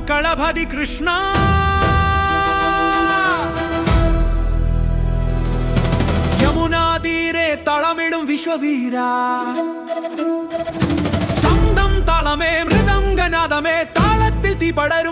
ദളപതി കൃഷ്ണ യമുനാ തീരെ തളമിടും വിശ്വവീര തന്തം തളമേ മൃദംഗനാദമേ താളത്തിൽ തീ പടരും